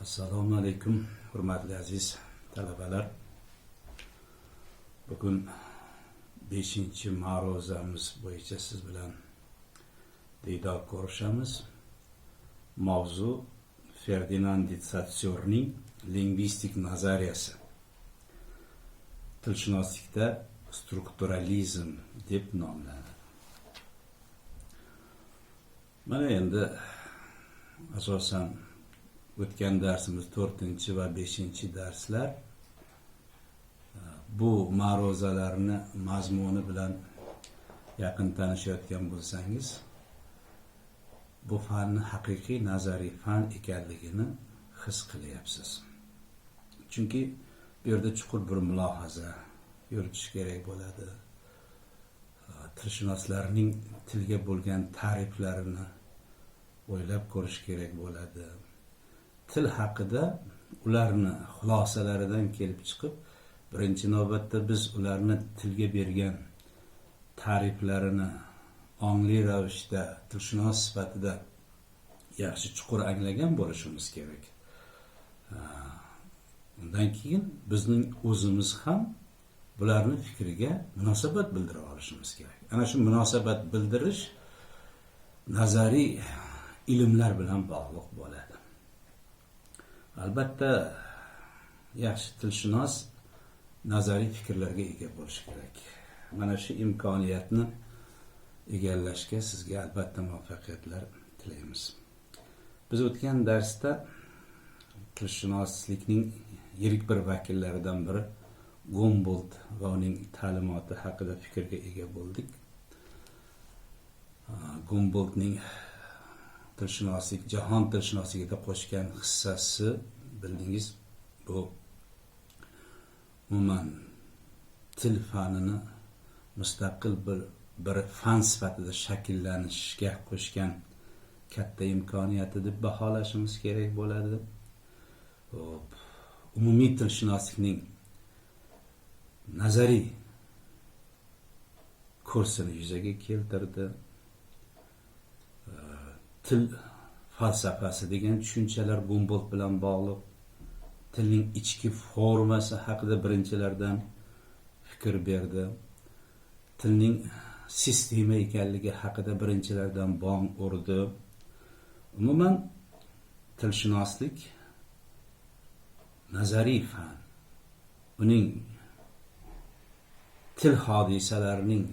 assalomu alaykum hurmatli aziz talabalar. Bugun beshinchi ma'ruzamiz bo'yicha siz bilan diydor ko'rishamiz. Mavzu ferdinand de satsyorning lingvistik nazariyasi. Tilshunoslikda strukturalizm deb nomlanadi. Mana endi asosan o'tgan darsimiz to'rtinchi va beshinchi darslar bu ma'ruzalarni mazmuni bilan yaqin tanishayotgan bo'lsangiz bu fanni haqiqiy nazariy fan ekanligini his qilyapsiz. Chunki bu yerda chuqur bir mulohaza yuritish kerak bo'ladi. Tilshunoslarning tilga bo'lgan ta'riflarini o'ylab ko'rish kerak bo'ladi til haqida ularni xulosalaridan kelib chiqib birinchi navbatda biz ularni tilga bergan ta'riflarini ongli ravishda tilshunos sifatida yaxshi chuqur anglagan bo'lishimiz kerak. Undan keyin bizning o'zimiz ham bularni fikriga munosabat bildira olishimiz kerak. Ana shu munosabat bildirish nazariy ilmlar bilan bog'liq bo'ladi albatta yaxshi tilshunos nazariy fikrlarga ega bo'lishi kerak. Mana shu imkoniyatni egallashga sizga albatta muvaffaqiyatlar tilaymiz. Biz o'tgan darsda tilshunoslikning yirik bir vakillaridan biri gombolt va uning ta'limoti haqida fikrga ega bo'ldik. Gomboldning tilshunoslik jahon tilshunosligida qo'shgan hissasi bildingiz? Bu. Umuman til fanini mustaqil bir bir fan sifatida shakllanishga qo'shgan katta imkoniyati deb baholashimiz kerak bo'ladi. Umumiy tilshunoslikning nazariy kursini yuzaga keltirdi. Til falsafasi degan tushunchalar gumbold bilan bog'liq. Tilning ichki formasi haqida birinchilardan fikr berdi. Tilning sistema ekanligi haqida birinchilardan bong urdi. Umuman tilshunoslik nazariy fan. Uning til hodisalarining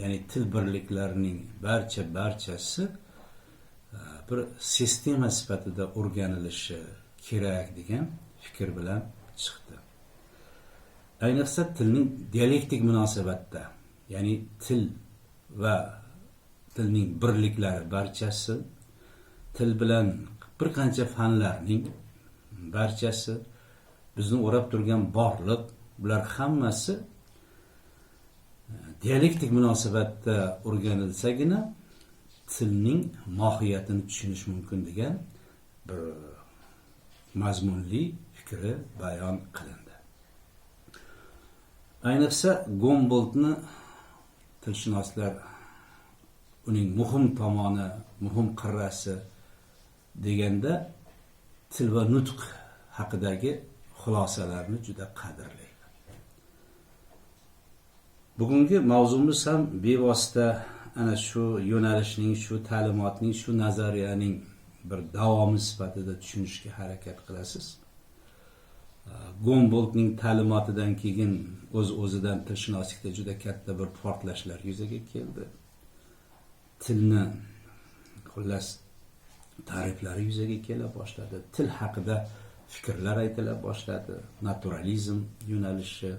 ya'ni til birliklarining barcha barchasi bir sistema sifatida o'rganilishi kerak degan fikr bilan chiqdi. Ayniqsa tilning dialektik munosabatda ya'ni til va tilning birliklari barchasi til bilan bir qancha fanlarning barchasi bizni o'rab turgan borliq bular hammasi e, dialektik munosabatda o'rganilsagina tilning mohiyatini tushunish mumkin degan bir mazmunli fikri bayon qilindi. Ayniqsa gomboltni tilshunoslar uning muhim tomoni muhim qirrasi deganda til va nutq haqidagi xulosalarni juda qadrlaydi bugungi mavzumiz ham bevosita ana shu yo'nalishning shu ta'limotning shu nazariyaning bir davomi sifatida tushunishga harakat qilasiz. Gomboldning ta'limotidan keyin o'z öz o'zidan tilshunoslikda juda katta bir portlashlar yuzaga keldi. Tilni xullas ta'riflari yuzaga kela boshladi. Til haqida fikrlar aytila boshladi. Naturalizm yo'nalishi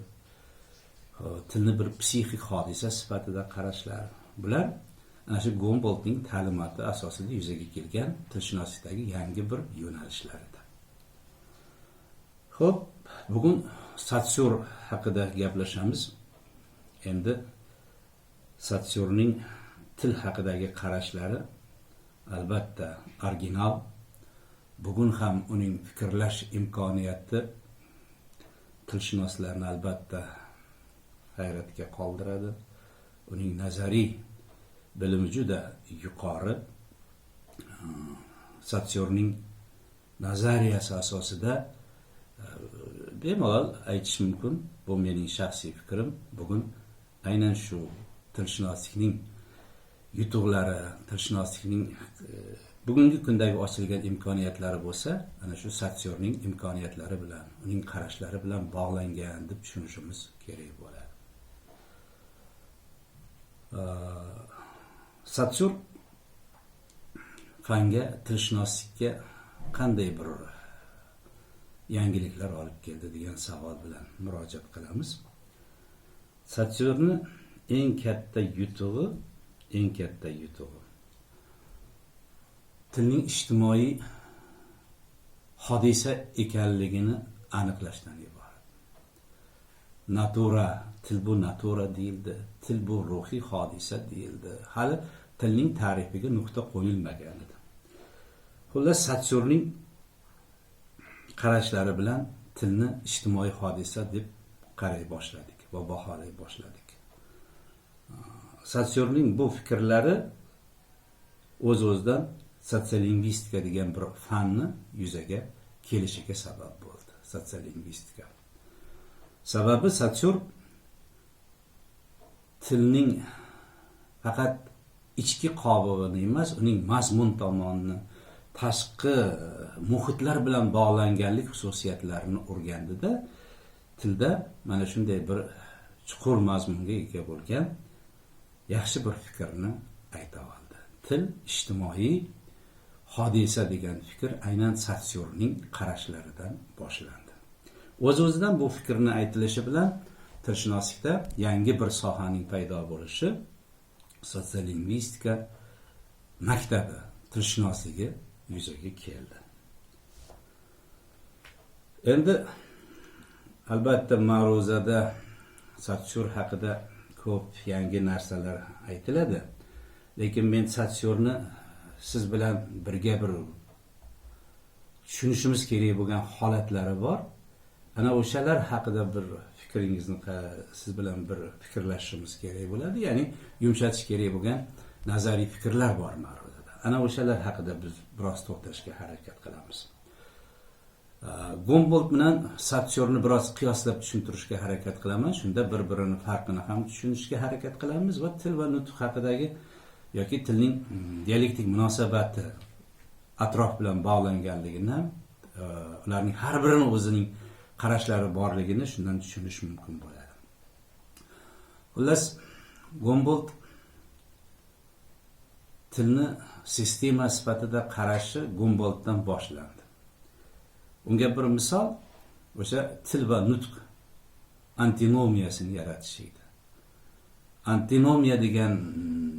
tilni bir psixik hodisa sifatida qarashlar bular ana shu gomboltning ta'limoti asosida yuzaga kelgan tilshunoslikdagi yangi bir yo'nalishlar edi ho'p bugun satsur haqida gaplashamiz. Endi satsurning til haqidagi qarashlari albatta original. Bugun ham uning fikrlash imkoniyati tilshunoslarni albatta hayratga qoldiradi. Uning nazariy bilimi juda yuqori satyorning nazariyasi asosida e, bemalol aytish mumkin bu mening shaxsiy fikrim. Bugun aynan shu tilshunoslikning yutuqlari tilshunoslikning e, bugungi kundagi ochilgan imkoniyatlari bo'lsa ana shu satsyorning imkoniyatlari bilan uning qarashlari bilan bog'langan deb tushunishimiz kerak bo'ladi satsur fanga tilshunoslikka qanday bir yangiliklar olib keldi degan savol bilan murojaat qilamiz. Satyorni eng katta yutug'i eng katta yutug'i. Tilning ijtimoiy hodisa ekanligini aniqlashdan iborat. Natura til bu natura deyildi til bu ruhiy hodisa deyildi. Hali tilning tarifiga nuqta qo'yilmagan edi. Xullas satsurning qarashlari bilan tilni ijtimoiy hodisa deb qaray boshladik va baholay boshladik. Satsurning bu fikrlari o'z öz o'zidan sotsiolingvistika degan bir fanni yuzaga kelishiga sabab bo'ldi. Sotsiolingvistika sababi satsur tilning faqat ichki qobig'ini emas uning mazmun tomonini tashqi muhitlar bilan bog'langanlik xususiyatlarini o'rgandida tilda mana shunday bir chuqur mazmunga ega bo'lgan yaxshi bir fikrni ayta oldi. Til ijtimoiy hodisa degan fikr aynan satsyorning qarashlaridan boshlandi. O'z o'zidan bu fikrni aytilishi bilan tilshunoslikda yangi bir sohaning paydo bo'lishi sotsiolingvistika maktabi tilshunosligi yuzaga keldi. Endi albatta ma'ruzada satsur haqida ko'p yangi narsalar aytiladi lekin men satsurni siz bilan birga bir tushunishimiz kerak bo'lgan holatlari bor. Ana o'shalar haqida bir fikringizni siz bilan bir fikrlashishimiz kerak bo'ladi. Ya'ni yumshatish kerak bo'lgan nazariy fikrlar bor ma'ruzada ana o'shalar haqida biz biroz to'xtalishga harakat qilamiz. Gombolt bilan satyorni biroz qiyoslab tushuntirishga harakat qilaman. Shunda bir birini farqini ham tushunishga harakat qilamiz va til va nutq haqidagi yoki tilning mm, dialektik munosabati atrof bilan bog'langanligini ham ularning har birini o'zining qarashlari borligini shundan tushunish mumkin bo'ladi xullas gombold tilni sistema sifatida qarashi gombolddan boshlandi. Unga bir misol o'sha til va nutq antinomiyasini yaratish edi. Antinomiya degan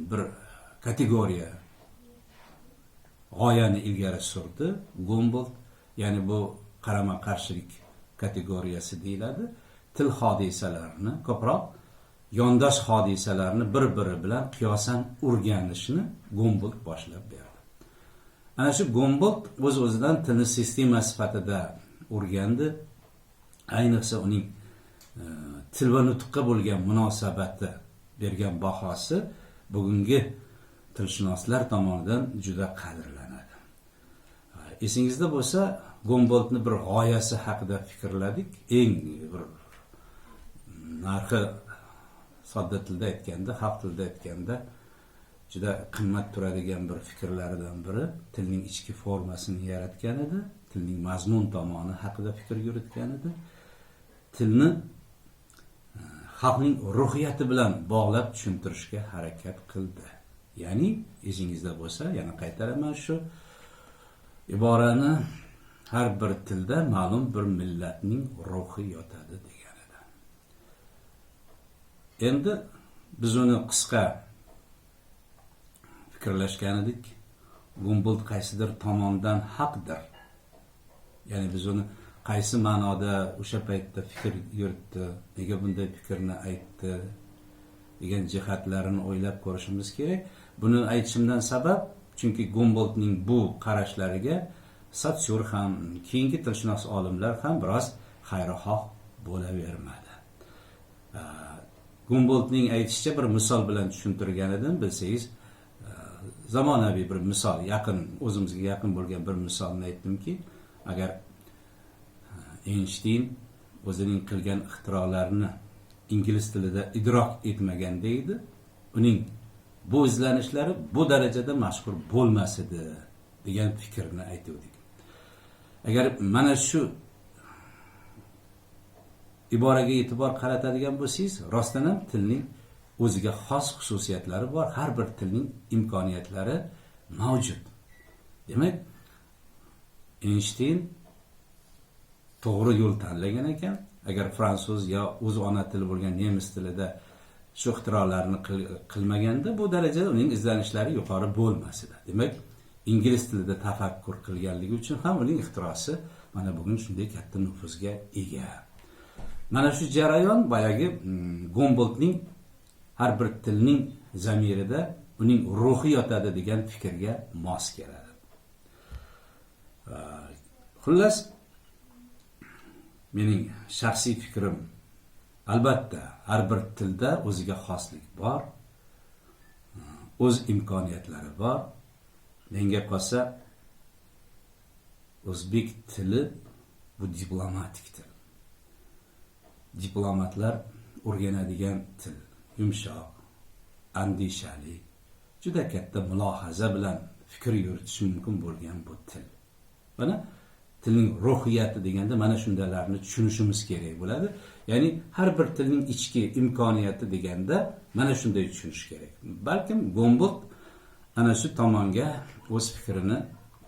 bir kategoriya g'oyani ilgari surdi. Gombold ya'ni bu qarama qarshilik kategoriyasi deyiladi. Til hodisalarini ko'proq yondosh hodisalarni bir biri bilan qiyosan o'rganishni gombolt boshlab berdi. Ana shu gombolt o'z o'zidan tilni sistema sifatida o'rgandi. Ayniqsa uning e, til va nutqqa bo'lgan munosabati bergan bahosi bugungi tilshunoslar tomonidan juda qadrlanadi. E, esingizda bo'lsa gomboldni bir g'oyasi haqida fikrladik. Eng bir narxi sodda tilda aytganda xalq tilida aytganda juda qimmat turadigan bir fikrlaridan biri. Tilning ichki formasini yaratgan edi. Tilning mazmun tomoni haqida fikr yuritgan edi. Tilni e, xalqning ruhiyati bilan bog'lab tushuntirishga harakat qildi. Ya'ni esingizda bo'lsa yana qaytaraman shu iborani. Har bir tilda ma'lum bir millatning ruhi yotadi degan edi endi biz uni qisqa fikrlashgan edik gumbold qaysidir tomondan haqdir. Ya'ni biz uni qaysi ma'noda o'sha paytda fikr yuritdi nega bunday fikrni aytdi degan jihatlarini o'ylab ko'rishimiz kerak. Buni aytishimdan sabab chunki gumboltning bu qarashlariga satsyur ham keyingi tilshunos olimlar ham biroz xayrixoh bo'lavermadi. Gumboltning aytishicha bir misol bilan tushuntirgan edim bilsangiz e, zamonaviy bir misol yaqin o'zimizga yaqin bo'lgan bir misolni aytdimki agar e, Einstein o'zining qilgan ixtirolarini ingliz tilida idrok etmaganda edi uning bu izlanishlari bu darajada mashhur bo'lmas edi degan fikrni aytuvdik. Agar mana shu iboraga e'tibor qaratadigan bo'lsangiz rostdan ham tilning o'ziga xos xususiyatlari bor. Har bir tilning imkoniyatlari mavjud. Demak Einstein to'g'ri yo'l tanlagan ekan. Agar fransuz yo o'z ona tili bo'lgan nemis tilida shu ixtirolarni qilmaganda bu darajada uning izlanishlari yuqori bo'lmas edi demak ingliz tilida tafakkur qilganligi uchun ham uning ixtirosi mana bugun shunday katta nufuzga ega. Mana shu jarayon boyagi mm, gomboltning har bir tilning zamirida uning ruhi yotadi degan fikrga mos keladi. Xullas mening shaxsiy fikrim albatta har bir tilda o'ziga xoslik bor o'z imkoniyatlari bor. Menga qolsa o'zbek tili bu diplomatik til diplomatlar o'rganadigan til yumshoq andishali juda katta mulohaza bilan fikr yuritish mumkin bo'lgan bu til. Mana tilning ruhiyati deganda mana shundalarni tushunishimiz kerak bo'ladi. Ya'ni har bir tilning ichki imkoniyati deganda mana shunday tushunish kerak. Balkim gombold ana shu tomonga o'z fikrini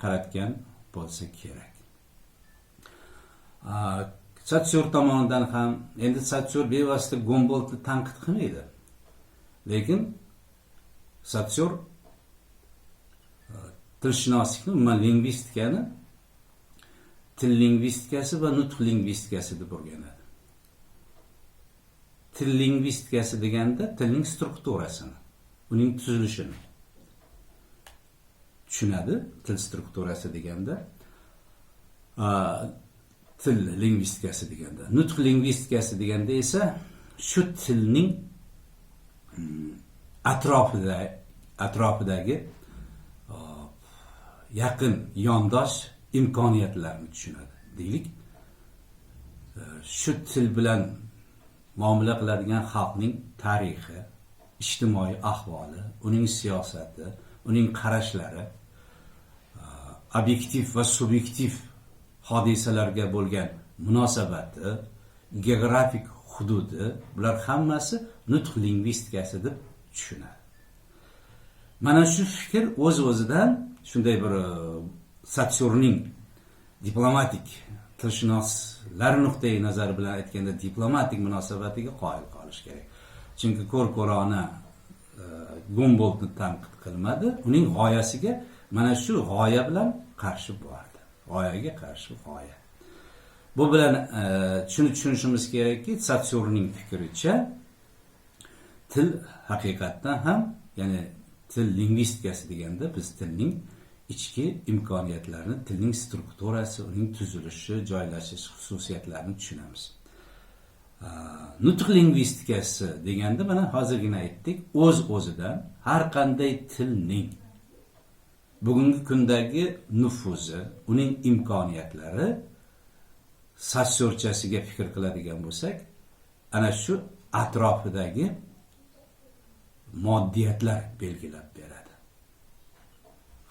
qaratgan bo'lsa kerak. Satsyor tomonidan ham endi satsyor bevosita gomboltni tanqid qilmaydi. Lekin satsyor tilshunoslikni umuman lingvistikani til lingvistikasi va nutq lingvistikasi deb o'rganadi. Til lingvistikasi deganda tilning strukturasini uning tuzilishini tushunadi til strukturasi deganda. Til lingvistikasi deganda. Nutq lingvistikasi deganda esa shu tilning hmm, atrofida atrofidagi yaqin yondosh imkoniyatlarni tushunadi deylik. Shu til bilan muomala qiladigan xalqning tarixi ijtimoiy ahvoli uning siyosati uning qarashlari obyektiv va subyektiv hodisalarga bo'lgan munosabati geografik hududi bular hammasi nutq lingvistikasi deb tushunadi. Mana shu fikr o'z o'zidan shunday bir e, satsurning diplomatik tilshunoslar nuqtai nazari bilan aytganda diplomatik munosabatiga qoyil qolish kerak. Chunki ko'r ko'rona e, gumboltni tanqid qilmadi. Uning g'oyasiga mana shu g'oya bilan qarshi bordi g'oyaga qarshi g'oya bu bilan e, shuni tushunishimiz kerakki satsurning fikricha til haqiqatdan ham ya'ni til lingvistikasi deganda biz tilning ichki imkoniyatlarini tilning strukturasi uning tuzilishi joylashish xususiyatlarini tushunamiz. Nutq lingvistikasi deganda mana hozirgina aytdik o'z o'zidan har qanday tilning bugungi kundagi nufuzi uning imkoniyatlari sassorchasiga fikr qiladigan bo'lsak ana shu atrofidagi moddiyatlar belgilab beradi.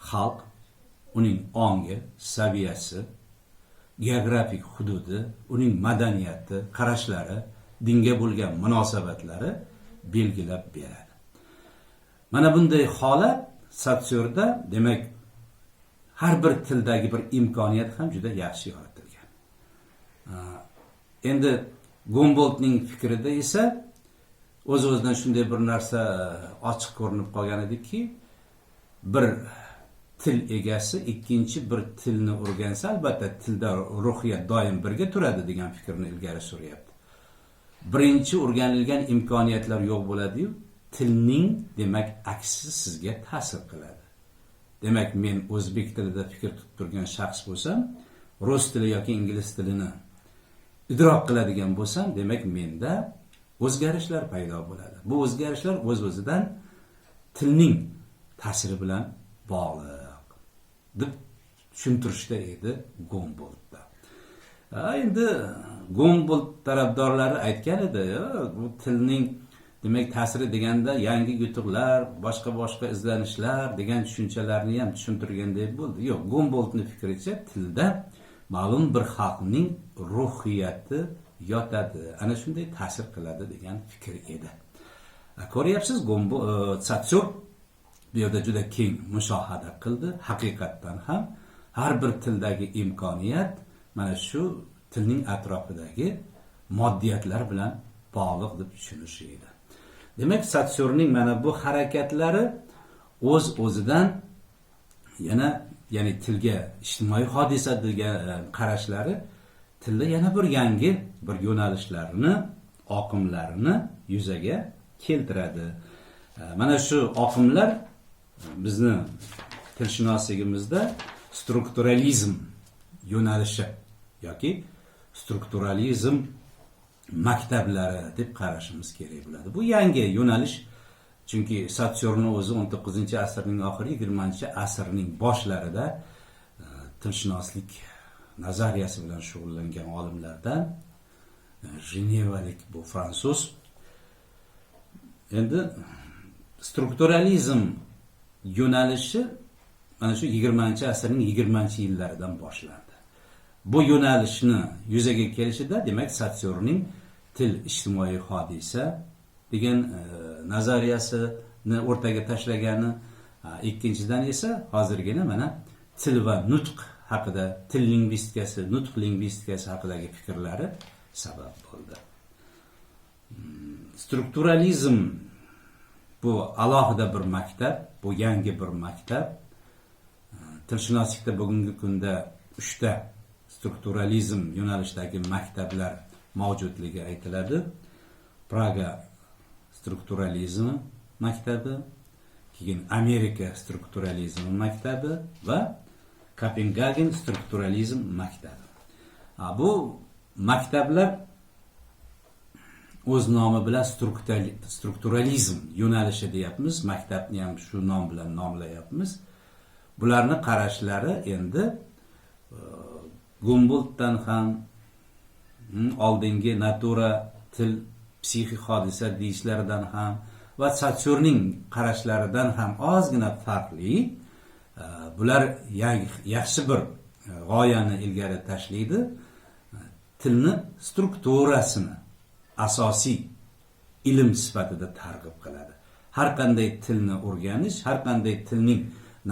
Xalq uning ongi saviyasi geografik hududi uning madaniyati qarashlari dinga bo'lgan munosabatlari belgilab beradi. Mana bunday holat satyorda demak har bir tildagi bir imkoniyat ham juda yaxshi yoritilgan endi gomboldning fikrida esa o'z o'zidan shunday bir narsa ochiq ko'rinib qolgan ediki bir til egasi ikkinchi bir tilni o'rgansa albatta tilda ruhiyat doim birga turadi degan fikrni ilgari suryapti. Birinchi o'rganilgan imkoniyatlar yo'q bo'ladiyu tilning demak aksi sizga ta'sir qiladi. Demak men o'zbek tilida fikr qilib turgan shaxs bo'lsam rus tili yoki ingliz tilini idrok qiladigan bo'lsam demak menda o'zgarishlar paydo bo'ladi. Bu o'zgarishlar o'z o'zidan tilning ta'siri bilan bog'liq deb tushuntirishda edi gomboldda endi gombold tarafdorlari aytgan edi bu tilning demak ta'siri deganda yangi yutuqlar boshqa boshqa izlanishlar degan tushunchalarni ham tushuntirganday bo'ldi. Yo'q gomboldni fikricha tilda ma'lum bir xalqning ruhiyati yotadi ana shunday ta'sir qiladi degan fikr edi. Ko'ryapsiz gombo e, satsur bu yerda juda keng mushohada qildi. Haqiqatdan ham har bir tildagi imkoniyat mana shu tilning atrofidagi moddiyatlar bilan bog'liq deb tushunish edi. Demak satsurning mana bu harakatlari o'z uz o'zidan yana ya'ni tilga ijtimoiy hodisa degan e, qarashlari tilda yana bir yangi bir yo'nalishlarni oqimlarini yuzaga keltiradi. E, mana shu oqimlar bizni tilshunosligimizda strukturalizm yo'nalishi yoki strukturalizm maktablari deb qarashimiz kerak bo'ladi. Bu yangi yo'nalish chunki satyorni o'zi 19 asrning oxiri 20 asrning boshlarida e, tilshunoslik nazariyasi bilan shug'ullangan olimlardan e, jenevalik bu fransuz. Endi strukturalizm yo'nalishi mana shu 20 asrning 20 yillaridan boshlandi. Bu yo'nalishni yuzaga kelishida demak satyorning til ijtimoiy hodisa degan e, nazariyasini o'rtaga tashlagani ikkinchidan esa hozirgina mana til va nutq haqida til lingvistikasi nutq lingvistikasi haqidagi fikrlari sabab bo'ldi. Hmm, strukturalizm bu alohida bir maktab bu yangi bir maktab. Tilshunoslikda bugungi kunda uchta strukturalizm yo'nalishidagi maktablar mavjudligi aytiladi. Praga strukturalizmi maktabi keyin amerika strukturalizmi maktabi va kopengagen strukturalizm maktabi. Bu maktablar o'z nomi bilan strukturalizm yo'nalishi deyapmiz. Maktabni ham shu nom bilan nomlayapmiz. Bularni qarashlari endi e, ham hmm, oldingi natura til psixik hodisa deyishlaridan ham va satsurning qarashlaridan ham ozgina farqli e, bular yaxshi bir e, g'oyani ilgari tashlaydi. E, tilni strukturasini asosiy ilm sifatida targ'ib qiladi. Har qanday tilni o'rganish har qanday tilning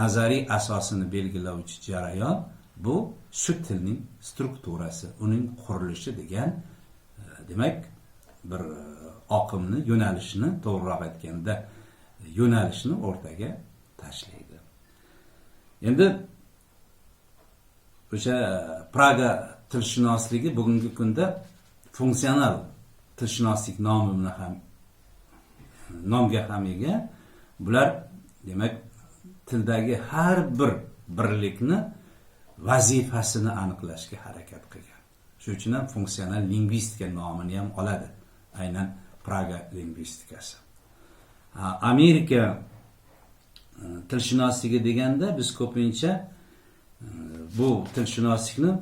nazariy asosini belgilovchi jarayon bu shu tilning strukturasi uning qurilishi degan e, demak bir e, oqimni yo'nalishni to'g'riroq aytganda yo'nalishni o'rtaga tashlaydi. Endi o'sha praga tilshunosligi bugungi kunda funksional tilshunoslik nomi bilan ham nomga ham ega. Bular demak tildagi har bir birlikni vazifasini aniqlashga harakat qilgan. Shuning uchun ham funksional lingvistika nomini ham oladi. Aynan praga lingvistikasi. Amerika e, tilshunosligi deganda biz ko'pincha e, bu tilshunoslikni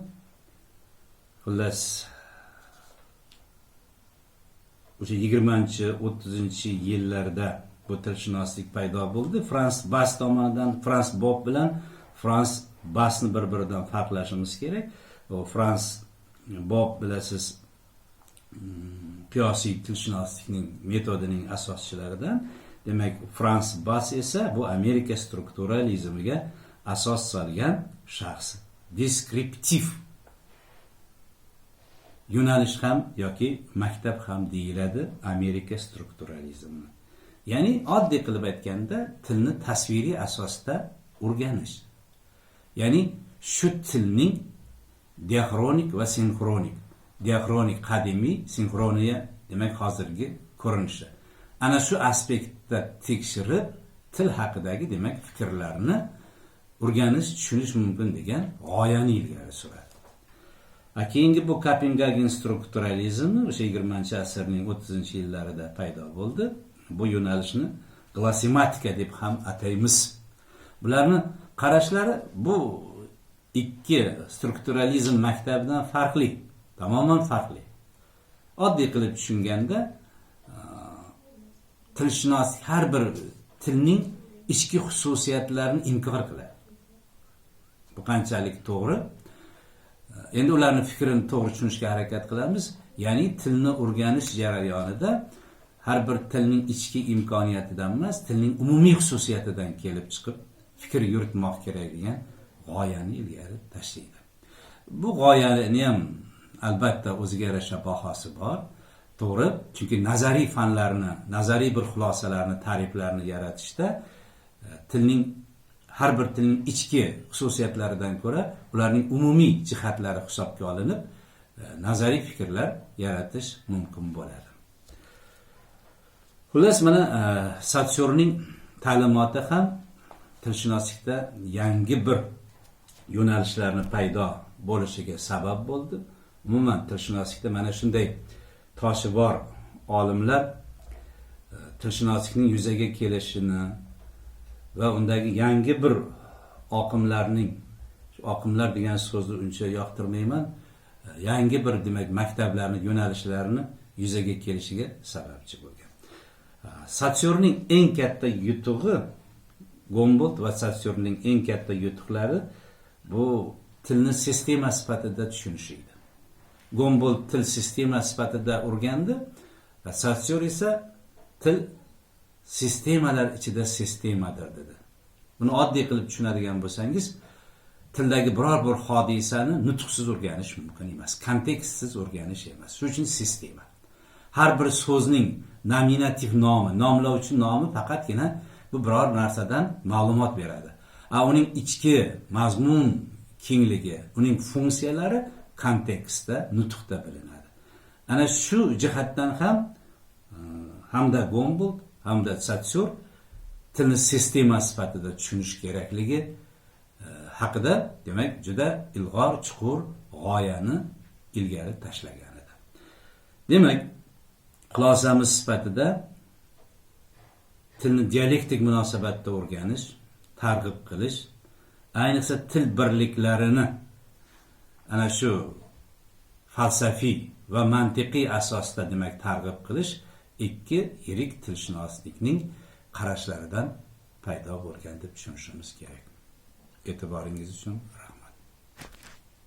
xullas o'sha yigirmanchi o'ttizinchi yillarda bu tilshunoslik paydo bo'ldi. Frans bas tomonidan frans bob bilan frans basni bir biridan farqlashimiz kerak. Frans bob bilasiz mm, qiyosiy tilshunoslikning metodining asoschilaridan. Demak frans bas esa bu amerika strukturalizmiga asos solgan shaxs. Deskriptiv. Yo'nalish ham yoki maktab ham deyiladi amerika strukturalizmi ya'ni oddiy qilib aytganda tilni tasviriy asosda o'rganish. Ya'ni shu tilning diaxronik va sinxronik. Diaxronik qadimiy sinxroniya demak hozirgi ko'rinishi. Ana shu aspektda tekshirib til haqidagi demak fikrlarni o'rganish tushunish mumkin degan g'oyani ilgari suradi. A keyingi bu kopengagen strukturalizmi o'sha yigirmanchi asrning o'ttizinchi yillarida paydo bo'ldi. Bu yo'nalishni glossimatika deb ham ataymiz. Bularni qarashlari bu ikki strukturalizm maktabidan farqli tamoman farqli. Oddiy qilib tushunganda e, tilshunos har bir tilning ichki xususiyatlarini inkor qiladi. Bu qanchalik to'g'ri? E, endi ularni fikrini to'g'ri tushunishga harakat qilamiz. Ya'ni tilni o'rganish jarayonida har bir tilning ichki imkoniyatidan emas tilning umumiy xususiyatidan kelib chiqib fikr yuritmoq kerak degan g'oyani ilgari tashlaydi. Bu g'oyani ham albatta o'ziga yarasha bahosi bor. To'g'ri chunki nazariy fanlarni nazariy bir xulosalarni ta'riflarni yaratishda e, tilning har bir tilning ichki xususiyatlaridan ko'ra ularning umumiy jihatlari hisobga olinib e, nazariy fikrlar yaratish mumkin bo'ladi. Xullas mana e, satsyorning ta'limoti ham tilshunoslikda yangi bir yo'nalishlarni paydo bo'lishiga sabab bo'ldi. Umuman tilshunoslikda mana shunday toshi bor olimlar e, tilshunoslikning yuzaga kelishini va undagi yangi bir oqimlarning oqimlar degan so'zni uncha yoqtirmayman e, yangi bir demak maktablarni yo'nalishlarini yuzaga kelishiga sababchi bo'lgan. Satsyorning eng katta yutug'i Gombolt va Saturnning eng katta yutuqlari bu tilni sistema sifatida tushunish edi Gombolt til sistema sifatida o'rgandi va satsyor esa til sistemalar ichida sistemadir dedi. Buni oddiy qilib tushunadigan bo'lsangiz tildagi biror bir hodisani nutqsiz o'rganish mumkin emas kontekstsiz o'rganish emas. Shuning uchun sistema. Har bir so'zning nominativ nomi nomlovchi nomi faqatgina bu biror narsadan ma'lumot beradi. A uning ichki mazmun kengligi uning funksiyalari kontekstda nutqda bilinadi. Ana shu jihatdan ham e, hamda gombold hamda satsur tilni sistema sifatida tushunish kerakligi e, haqida demak juda ilg'or chuqur g'oyani ilgari tashlagan edi. Demak xulosamiz sifatida tilni dialektik munosabatda o'rganish targ'ib qilish ayniqsa til birliklarini ana shu falsafiy va mantiqiy asosda demak targ'ib qilish ikki yirik tilshunoslikning qarashlaridan paydo bo'lgan deb tushunishimiz kerak. E'tiboringiz uchun